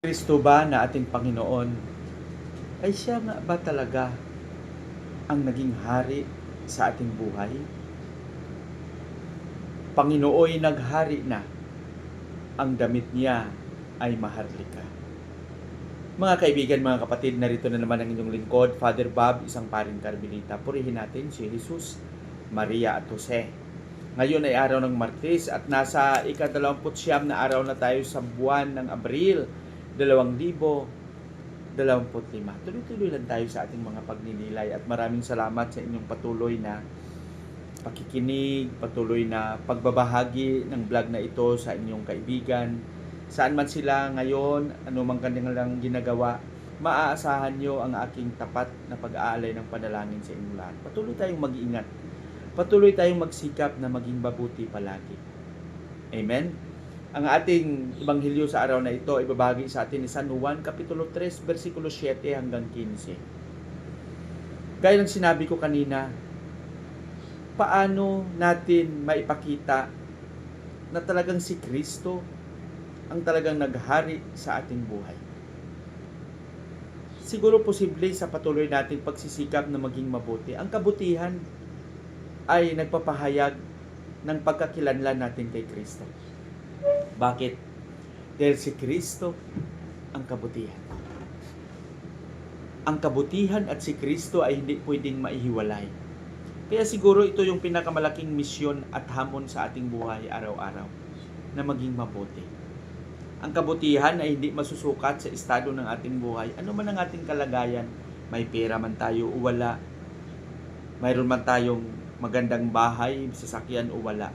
Kristo ba na ating Panginoon ay siya nga ba talaga ang naging hari sa ating buhay? Panginooy naghari na, ang damit niya ay maharlika. Mga kaibigan, mga kapatid, narito na naman ang inyong lingkod, Father Bob, isang paring karmelita. Purihin natin si Jesus, Maria at Jose. Ngayon ay araw ng Martes at nasa ikadalawamput na araw na tayo sa buwan ng Abril 2025. Tuloy-tuloy lang tayo sa ating mga pagninilay at maraming salamat sa inyong patuloy na pakikinig, patuloy na pagbabahagi ng vlog na ito sa inyong kaibigan. Saan man sila ngayon, man kanilang ginagawa, maaasahan nyo ang aking tapat na pag-aalay ng panalangin sa inyong lahat. Patuloy tayong mag-ingat. Patuloy tayong magsikap na maging mabuti palagi. Amen? Ang ating ebanghelyo sa araw na ito ay babagi sa atin ni San Juan Kapitulo 3, versikulo 7 hanggang 15. Gaya ng sinabi ko kanina, paano natin maipakita na talagang si Kristo ang talagang naghari sa ating buhay? Siguro posible sa patuloy nating pagsisikap na maging mabuti. Ang kabutihan ay nagpapahayag ng pagkakilanlan natin kay Kristo. Bakit? Dahil si Kristo ang kabutihan. Ang kabutihan at si Kristo ay hindi pwedeng maihiwalay. Kaya siguro ito yung pinakamalaking misyon at hamon sa ating buhay araw-araw na maging mabuti. Ang kabutihan ay hindi masusukat sa estado ng ating buhay. Ano man ang ating kalagayan, may pera man tayo o wala, mayroon man tayong magandang bahay, sasakyan o wala.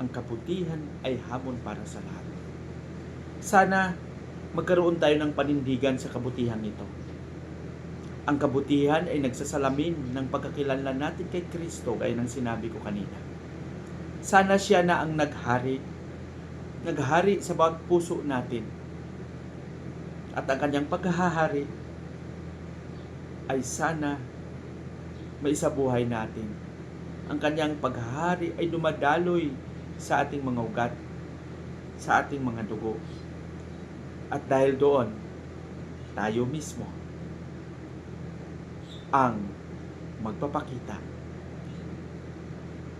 Ang kabutihan ay hamon para sa lahat. Sana magkaroon tayo ng panindigan sa kabutihan ito. Ang kabutihan ay nagsasalamin ng pagkakilanlan natin kay Kristo gaya ng sinabi ko kanina. Sana siya na ang naghari, naghari sa bawat puso natin. At ang kanyang paghahari ay sana maisabuhay natin. Ang kanyang paghahari ay dumadaloy sa ating mga ugat, sa ating mga dugo. At dahil doon, tayo mismo ang magpapakita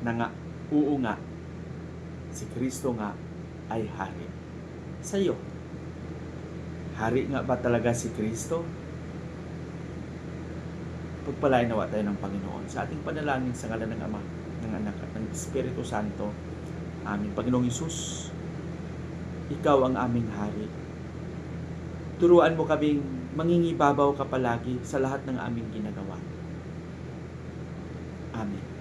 na nga, oo nga, si Kristo nga ay hari. Sa iyo, hari nga ba talaga si Kristo? Pagpalain nawa tayo ng Panginoon sa ating panalangin sa ngalan ng Ama, ng Anak at ng Espiritu Santo. Amin. Panginoong Isus, Ikaw ang aming hari. Turuan mo kaming mangingibabaw ka palagi sa lahat ng aming ginagawa. Amen.